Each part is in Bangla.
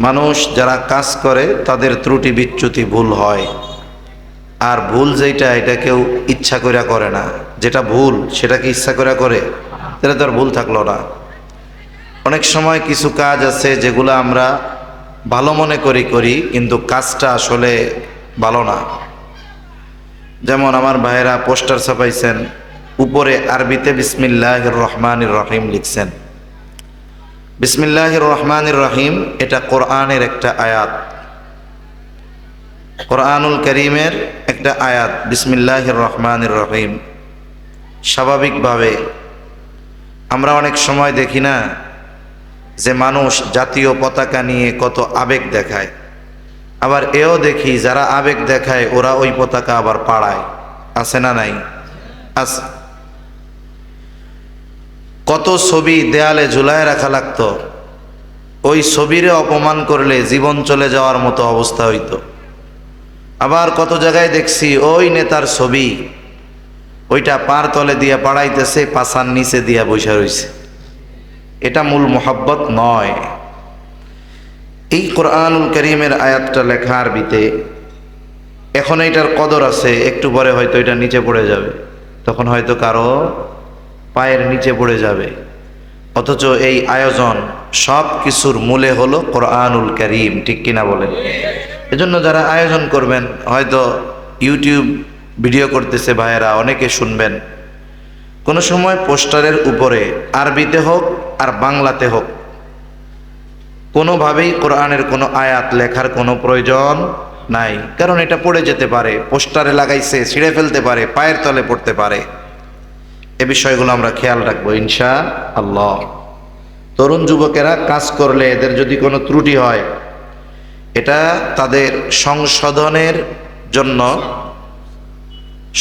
মানুষ যারা কাজ করে, তাদের ত্রুটি বিচ্যুতি ভুল হয়। আর ভুল যেটা এটা কেউ ইচ্ছা করে করে না। যেটা ভুল সেটাকে ইচ্ছা করে করে? তাহলে তো আর ভুল থাকল না। অনেক সময় কিছু কাজ আছে, যেগুলো আমরা ভালো মনে করি করি, কিন্তু কাজটা আসলে ভালো না। যেমন আমার ভাইয়েরা পোস্টার ছাপাইছেন, উপরে আরবিতে বিসমিল্লাহ রহমান রহিম লিখছেন। বিসমিল্লাহ রহমান রহিম, এটা কোরআনের একটা আয়াত। কোরআনুল করিমের একটা আয়াত বিসমিল্লাহ রহমান রহিম। স্বাভাবিকভাবে আমরা অনেক সময় দেখি না যে মানুষ জাতীয় পতাকা নিয়ে কত আবেগ দেখায়। আবার এও দেখি যারা আবেগ দেখায় ওরা ওই পতাকা আবার পাড়ায়। আছে না নাই? আছে। কত ছবি দেয়ালে ঝুলায় রাখা লাগতো। ওই ছবিরে অপমান করলে জীবন চলে যাওয়ার মতো অবস্থা হইতো। আবার কত জায়গায় দেখছি ওই নেতার ছবি। ওইটা পার তলে দিয়া পাড়াইতেছে পাশার নিচে দিয়া বৈশা রইছে। এটা মূল মোহাব্বত নয়। এই কোরআনুল করিমের আয়াতটা লেখা আরবিতে এখন এইটার কদর আছে, একটু পরে হয়তো এটা নিচে পড়ে যাবে। তখন হয়তো কারও পায়ের নিচে পড়ে যাবে। অথচ এই আয়োজন সব কিছুর মূলে হলো কোরআনুল করিম, ঠিক কিনা বলেন? এজন্য যারা আয়োজন করবেন, হয়তো ইউটিউব ভিডিও করতেছে ভাইয়েরা, অনেকে শুনবেন। কোনো সময় পোস্টারের উপরে আরবিতে হোক আর বাংলাতে হোক, কোনোভাবেই কোরআনের কোনো আয়াত লেখার কোনো প্রয়োজন নাই। কারণ এটা পড়ে যেতে পারে, পোস্টারে লাগাইছে, ছিঁড়ে ফেলতে পারে, পায়ের তলে পড়তে পারে। এ বিষয়গুলো আমরা খেয়াল রাখব ইনশা আল্লাহ তরুণ যুবকেরা কাজ করলে এদের যদি কোনো ত্রুটি হয়, এটা তাদের সংশোধনের জন্য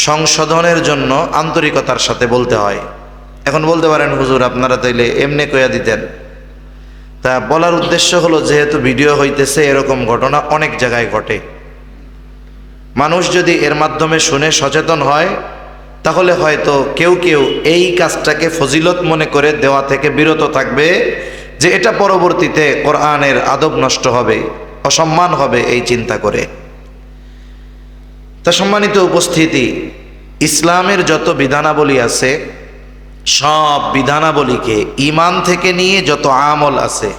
সংশোধনের জন্য আন্তরিকতার সাথে বলতে হয়। এখন বলতে পারেন, হুজুর, আপনারা তাইলে এমনি কইয়া দিতেন। তা বলার উদ্দেশ্য হলো, যেহেতু ভিডিও হইতেছে, এরকম ঘটনা অনেক জায়গায় ঘটে। মানুষ যদি এর মাধ্যমে শুনে সচেতন হয় তাহলে হয়তো কেউ কেউ এই কাজটাকে ফজিলত মনে করে দেওয়া থেকে বিরত থাকবে যে এটা পরবর্তীতে কোরআনের আদব নষ্ট হবে, অসম্মান হবে এই চিন্তা করে। তা সম্মানিত উপস্থিতি, ইসলামের যত বিধানাবলী আছে, সব বিধানাবলীকে ইমান থেকে নিয়ে যত আমল আছে,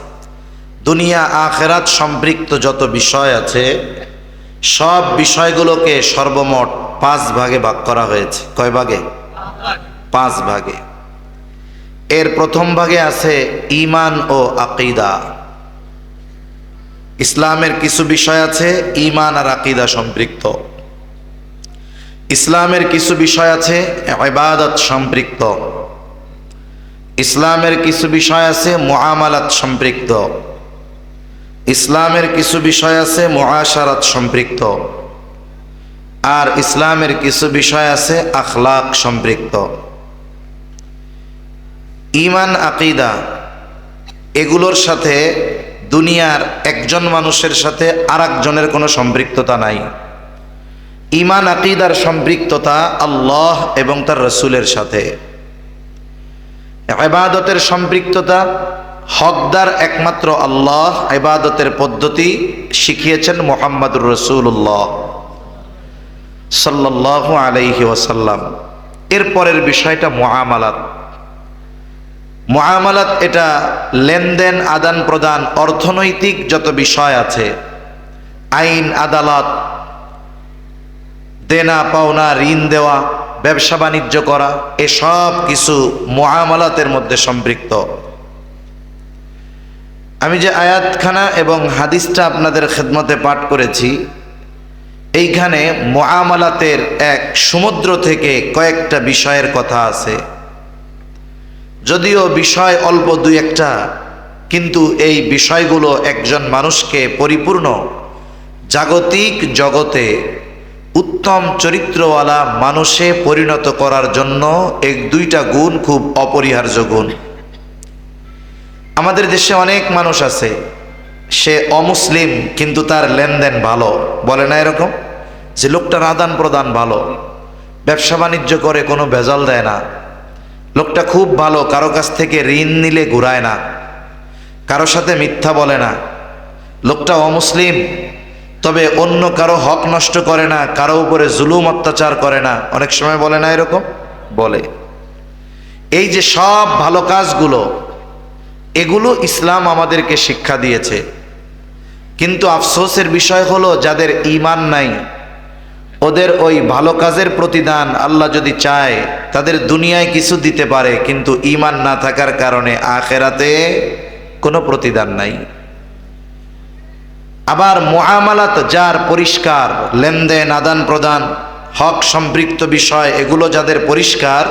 দুনিয়া আখেরাত সম্পৃক্ত যত বিষয় আছে সব বিষয়গুলোকে সর্বমোট পাঁচ ভাগে ভাগ করা হয়েছে। কয় ভাগে? পাঁচ ভাগে। এর প্রথম ভাগে আছে ইমান ও আকিদা। ইসলামের কিছু বিষয় আছে ইমান আর আকিদা সম্পৃক্ত। ইসলামের কিছু বিষয় আছে, ইবাদত সম্পৃক্ত। ইসলামের কিছু বিষয় আছে, মুআমালাত সম্পৃক্ত। ইসলামের কিছু বিষয় আছে মুআশারাত সম্পৃক্ত। আর ইসলামের কিছু বিষয় আছে আখলাক সম্পৃক্ত। ইমান আকিদা, এগুলোর সাথে দুনিয়ার একজন মানুষের সাথে আর একজনের কোনো সম্পৃক্ততা নাই। ইমান আকিদার সম্পৃক্ততা আল্লাহ এবং তার রসুলের সাথে। এবাদতের সম্পৃক্ততা হকদার একমাত্র আল্লাহ এবাদতের পদ্ধতি শিখিয়েছেন মোহাম্মদুর রসুল্লাহ সাল্লাহ আলাইহি ওয়াসাল্লাম। এরপরের বিষয়টা মুআমালাত। মহামালাত এটা লেনদেন, আদান প্রদান, অর্থনৈতিক যত বিষয় আছে, আইন, আদালত, দেনা, পাওনা, ঋণ দেওয়া, ব্যবসা বাণিজ্য করা, এসব কিছু মুআমালাতের মধ্যে সম্পৃক্ত। আমি যে আয়াতখানা এবং হাদিসটা আপনাদের খেদমতে পাঠ করেছি, এইখানে মুআমালাতের এক সমুদ্র থেকে কয়েকটা বিষয়ের কথা আছে। যদিও বিষয় অল্প দুই একটা, কিন্তু এই বিষয়গুলো একজন মানুষকে পরিপূর্ণ, জাগতিক জগতে উত্তম চরিত্রওয়ালা মানুষে পরিণত করার জন্য এক দুইটা গুণ খুব অপরিহার্য গুণ। আমাদের দেশে অনেক মানুষ আছে, সে অমুসলিম কিন্তু তার লেনদেন ভালো। বলে না এরকম? যে লোকটার আদান প্রদান ভালো, ব্যবসা বাণিজ্য করে কোনো ভেজাল দেয় না। লোকটা খুব ভালো, কারও কাছ থেকে ঋণ নিলে ঘুরায় না, কারও সাথে মিথ্যা বলে না। লোকটা অমুসলিম, তবে অন্য কারও হক নষ্ট করে না, কারও উপরে জুলুম অত্যাচার করে না। অনেক সময় বলে না এরকম? বলে। এই যে সব ভালো কাজগুলো এগুলো ইসলাম আমাদেরকে শিক্ষা দিয়েছে। কিন্তু আফসোসের বিষয় হলো, যাদের ইমান নাই, ওদের ওই ভালো কাজের প্রতিদান আল্লাহ যদি চায়, তাদের দুনিয়ায় কিছু দিতে পারে, কিন্তু ইমান না থাকার কারণে আখেরাতে কোনো প্রতিদান নাই। আবার মোহামালাত যার পরিষ্কার, লেনদেন আদান প্রদান হক সম্পৃক্ত বিষয়, এগুলো যাদের পরিষ্কার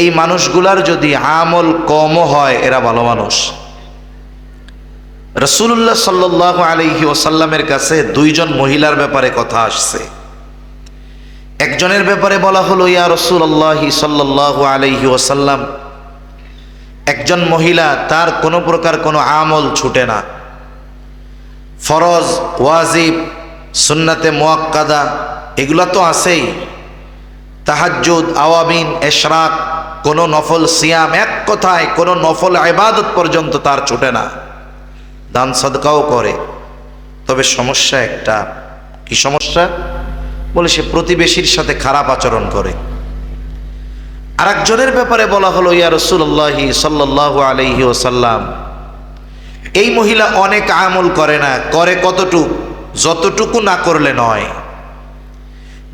এই মানুষগুলার যদি আমল কমও হয়, এরা ভালো মানুষ। রসুল্লাহ সাল্লাহ আলহি ওসাল্লামের কাছে দুইজন মহিলার ব্যাপারে কথা আসছে। একজনের ব্যাপারে বলা হলো, ইয়া রসুল আল্লাহি সাল্লাহ আলহি ওসাল্লাম একজন মহিলা, তার কোনো প্রকার কোনো আমল ছুটে না। ফরজ, ওয়াজিব, সুন্নাতে মোয়াক্কাদা, এগুলো তো আছেই। তাহাজ্জুদ আওয়াবিন এশরাক কোনো নফল সিয়াম এক কথায়, কোনো নফল আবাদত পর্যন্ত তার ছুটে না। দান সদকাও করে। তবে সমস্যা একটা। কি সমস্যা? বলে সে প্রতিবেশীর সাথে খারাপ আচরণ করে। আরেকজনের ব্যাপারে বলা হলো, ইয়া রসুল্লাহি সাল্লাহ আলহি ওসাল্লাম এই মহিলা অনেক আমল করে না, করে কতটুক? যতটুকু না করলে নয়।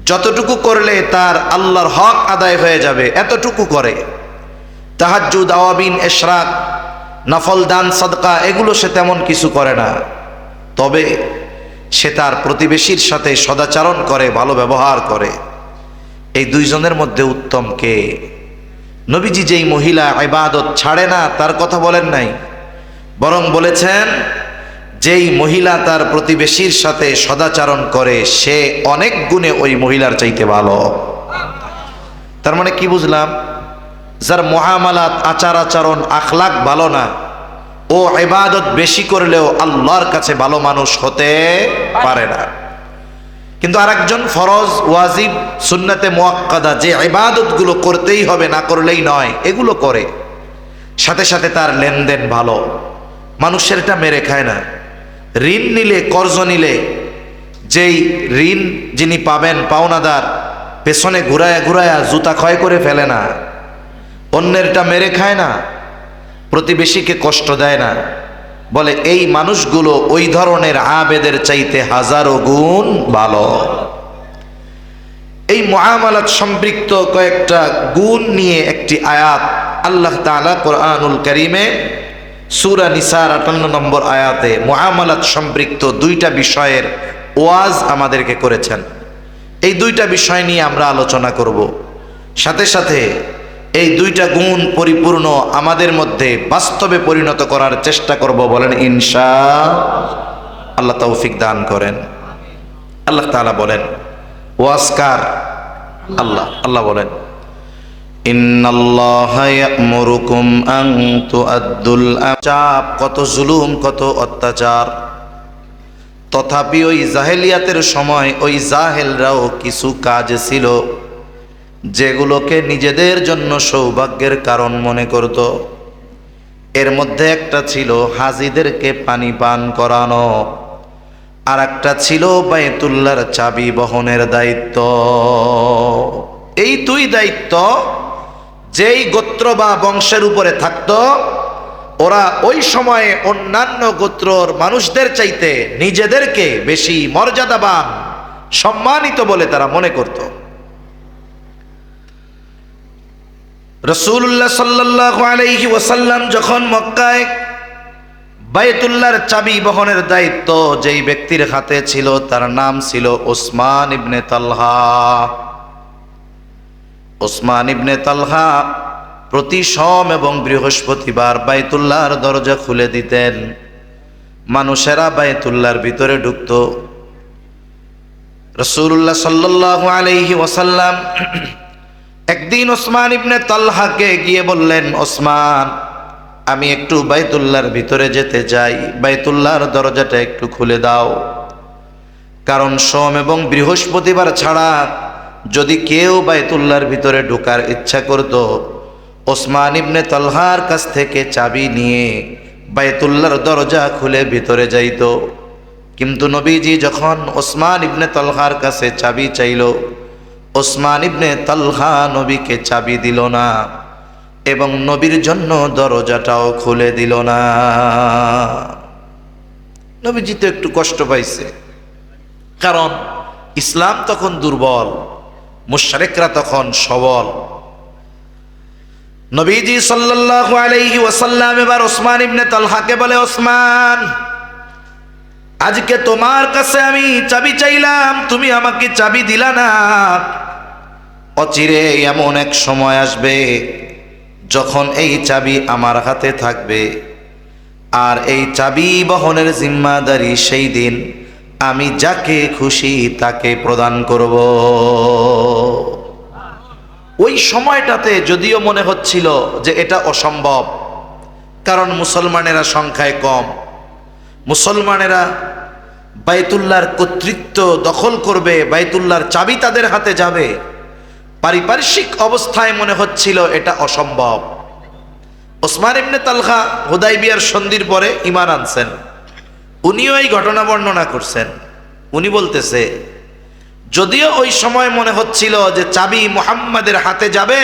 যতটুকু করলে তার আল্লাহর হক আদায় হয়ে যাবে, এতটুকু করে। তাহাজুদ আওয়াবিন, এশরাক, নফল দান, সদকা, এগুলো সে তেমন কিছু করে না। তবে সে তার প্রতিবেশীর সাথে সদাচারণ করে, ভালো ব্যবহার করে। এই দুইজনের মধ্যে উত্তম কে? নবীজি যেই মহিলা ইবাদত ছাড়ে না, তার কথা বলেন নাই। বরং বলেছেন যেই মহিলা তার প্রতিবেশীর সাথে সদাচারণ করে, সে অনেক গুণে ওই মহিলার চাইতে ভালো। তার মানে কি বুঝলাম? যার মহামালাত আচার আচরণ আখলাক ভালো না, ও ইবাদত বেশি করলেও আল্লাহর কাছে ভালো মানুষ হতে পারে না। কিন্তু আরেকজন ফরজ, ওয়াজিব, সুন্নাতে মোয়াক্কাদা, যে ইবাদতগুলো করতেই হবে, না করলেই নয়, এগুলো করে। সাথে সাথে তার লেনদেন ভালো। মানুষের এটা মেরে খায় না। ঋণ নিলে, কর্জ নিলে, যেই ঋণ যিনি পাবেন পাওনাদার, পেছনে ঘুরায়া ঘুরায়া জুতা ক্ষয় করে ফেলে না, অন্যেরটা মেরে খায় না, প্রতিবেশীকে কষ্ট দেয় না। বলে, এই মানুষগুলো ওই ধরনের আবেদের চাইতে হাজারো গুণ ভালো। এই মহামালাত সম্পৃক্ত কয়েকটা গুণ নিয়ে একটি আয়াত আল্লাহ তালা কোরআনুল করিমে সুরা নিসার আটান্ন নম্বর আয়াতে মহামালাত সম্পৃক্ত দুইটা বিষয়ের ওয়াজ আমাদেরকে করেছেন। এই দুইটা বিষয় নিয়ে আমরা আলোচনা করব। সাথে সাথে এই দুইটা গুণ পরিপূর্ণ আমাদের মধ্যে বাস্তবে পরিণত করার চেষ্টা করব বলেন ইনশা আল্লাহ তৌফিক দান করেন। আল্লাহ তাআলা বলেন ওয়াসকার আল্লাহ আল্লাহ বলেন চাপ, কত জুলুম, কত অত্যাচার। তথাপি ওই জাহেলিয়াতের সময় ওই জাহেলরাও কিছু কাজ ছিল, যেগুলোকে নিজেদের জন্য সৌভাগ্যের কারণ মনে করত। এর মধ্যে একটা ছিল হাজিদেরকে পানি পান করানো আর একটা ছিল বাইতুল্লার চাবি বহনের দায়িত্ব। এই দুই দায়িত্ব যেই গোত্র বা বংশের উপরে থাকতো, ওরা ওই সময়ে অন্যান্য গোত্রর মানুষদের চাইতে নিজেদেরকে বেশি মর্যাদাবান, সম্মানিত বলে তারা মনে করত। রসুল্লাহ সাল্লাহ আলাইহি ওসাল্লাম যখন মক্কায় বায়তুল্লাহর চাবি বহনের দায়িত্ব যেই ব্যক্তির হাতে ছিল, তার নাম ছিল ওসমান ইবনে তালহা। ওসমান ইবনে তালহা প্রতি সম এবং বৃহস্পতিবার বাইতুল্লাহর দরজা খুলে দিতেন। মানুষেরা বাইতুল্লাহর ভিতরে ঢুকত। রসুল্লাহ সাল্লাহ আলাইহি ওসাল্লাম একদিন ওসমান ইবনে তালহাকে গিয়ে বললেন, ওসমান, আমি একটু বাইতুল্লাহর ভিতরে যেতে চাই। বাইতুল্লাহর দরজাটা একটু খুলে দাও। কারণ সোম এবং বৃহস্পতিবার ছাড়া যদি কেউ বাইতুল্লাহর ভিতরে ঢোকার ইচ্ছা করত, ওসমান ইবনে তলহার কাছ থেকে চাবি নিয়ে বাইতুল্লাহর দরজা খুলে ভিতরে যাইত। কিন্তু নবীজি যখন ওসমান ইবনে তলহার কাছে চাবি চাইল, ওসমান ইবনে তলহা নবীকে চাবি দিল না এবং নবীর জন্য দরজাটাও খুলে দিল না। নবীজি তো একটু কষ্ট পাইছে। কারণ ইসলাম তখন দুর্বল। মুশারেকরা তখন সবল। নবীজি সাল্লাল্লাহু আলাইহি ওয়াসাল্লাম এবার ওসমান ইবনে তালহাকে বলে, ওসমান, আজকে তোমার কাছে আমি চাবি চাইলাম, তুমি আমাকে চাবি দিলা না। অচিরে এমন এক সময় আসবে যখন এই চাবি আমার হাতে থাকবে। আর এই চাবি বহনের জিম্মাদারি সেই দিন আমি যাকে খুশি তাকে প্রদান করব। ওই সময়টাতে যদিও মনে হচ্ছিল যে এটা অসম্ভব, কারণ মুসলমানেরা সংখ্যায় কম। মুসলমানেরা বাইতুল্লাহর কর্তৃত্ব দখল করবে, বাইতুল্লাহর চাবি তাদের হাতে যাবে। পারিপার্শ্বিক অবস্থায় মনে হচ্ছিল এটা অসম্ভব। ওসমান ইবনে তালহা হুদাইবিয়ার সন্ধির পরে ইমান আনছেন। উনিও এই ঘটনা বর্ণনা করছেন। উনি বলতেছে, যদিও ওই সময় মনে হচ্ছিল যে চাবি মোহাম্মদের হাতে যাবে